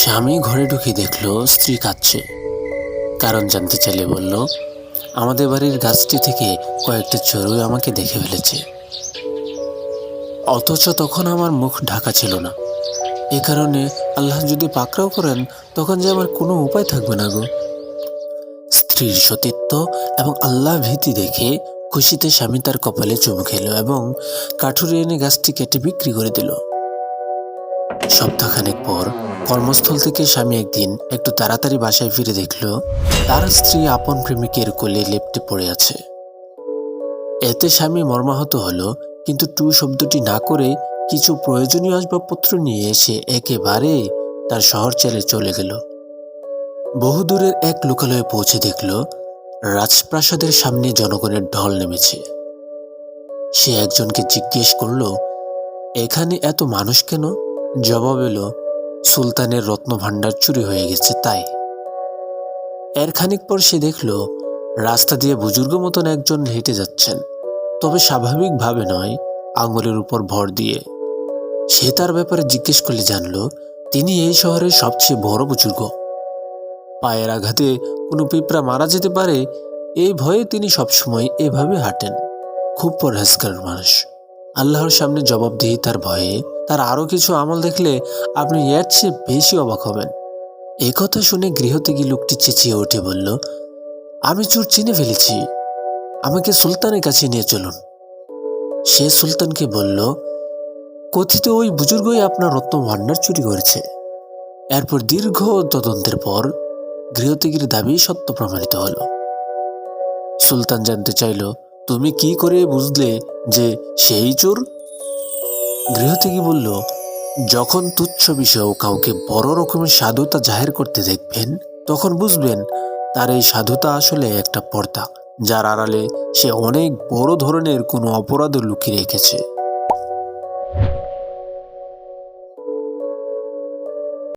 স্বামী ঘরে ঢুকে দেখল স্ত্রী কাঁদছে। কারণ জানতে চাইলে বলল, আমাদের বাড়ির গাছটি থেকে কয়েকটা চড়ুই আমাকে দেখে ফেলেছে। অথচ তখন আমার মুখ ঢাকা ছিল না। এ কারণে আল্লাহ যদি পাকড়াও করেন, তখন যে আমার কোনো উপায় থাকবে না গো। স্ত্রীর সতীত্ব এবং আল্লাহ ভীতি দেখে খুশিতে স্বামী তার কপালে চুমু খেলো এবং কাঠুরে এনে গাছটি কেটে বিক্রি করে দিল। সপ্তাহখানেক পর কর্মস্থল থেকে স্বামী একদিন একটু তাড়াতাড়ি বাসায় ফিরে দেখল, তার স্ত্রী আপন প্রেমিকের কোলে লেপ্টে পড়ে আছে। এতে স্বামী মর্মাহত হলো, কিন্তু টু শব্দটি না করে কিছু প্রয়োজনীয় আসবাবপত্র নিয়ে এসে একেবারে তার শহর ছেড়ে চলে গেল। বহুদূরের এক লোকালয়ে পৌঁছে দেখল, রাজপ্রাসাদের সামনে জনগণের ঢল নেমেছে। সে একজনকে জিজ্ঞেস করল, এখানে এত মানুষ কেন? জবাব এলো, সুলতানের রত্নভাণ্ডার চুরি হয়ে গেছে তাই। এর খানিক পর সে দেখল, রাস্তা দিয়ে বুজুর্গ মতন একজন হেঁটে যাচ্ছেন। তবে স্বাভাবিকভাবে নয়, আঙুলের উপর ভর দিয়ে। সে তার ব্যাপারে জিজ্ঞেস করলে জানল, তিনি এই শহরের সবচেয়ে বড় বুজুর্গ। পায়ের আঘাতে কোনো পিঁপড়া মারা যেতে পারে, এই ভয়ে তিনি সবসময় এভাবে হাঁটেন। খুব পরহেজগার মানুষ। আল্লাহর সামনে জবাবদিহি তার ভয়ে তার আরও কিছু আমল দেখলে আপনি এর চেয়ে বেশি অবাক হবেন। এ কথা শুনে গৃহত্যাগী লোকটি চেঁচিয়ে উঠে বলল, আমি চোর চিনে ফেলেছি। আমাকে সুলতানের কাছে নিয়ে চলুন। সে সুলতানকে বলল, কথিত ওই বুজুর্গই আপনার রত্ন ভাণ্ডার চুরি করেছে। এরপর দীর্ঘ তদন্তের পর গৃহত্যাগীর দাবি সত্য প্রমাণিত হলো। সুলতান জানতে চাইল, তুমি কি করে বুঝলে যে সেই চোর? গৃহত্যাগী বলল, যখন তুচ্ছ বিষয়েও কাউকে বড় রকমের সাধুতা জাহের করতে দেখবেন, তখন বুঝবেন তার এই সাধুতা আসলে একটা পর্দা, যার আড়ালে সে অনেক বড় ধরনের কোনো অপরাধ লুকিয়ে রেখেছে।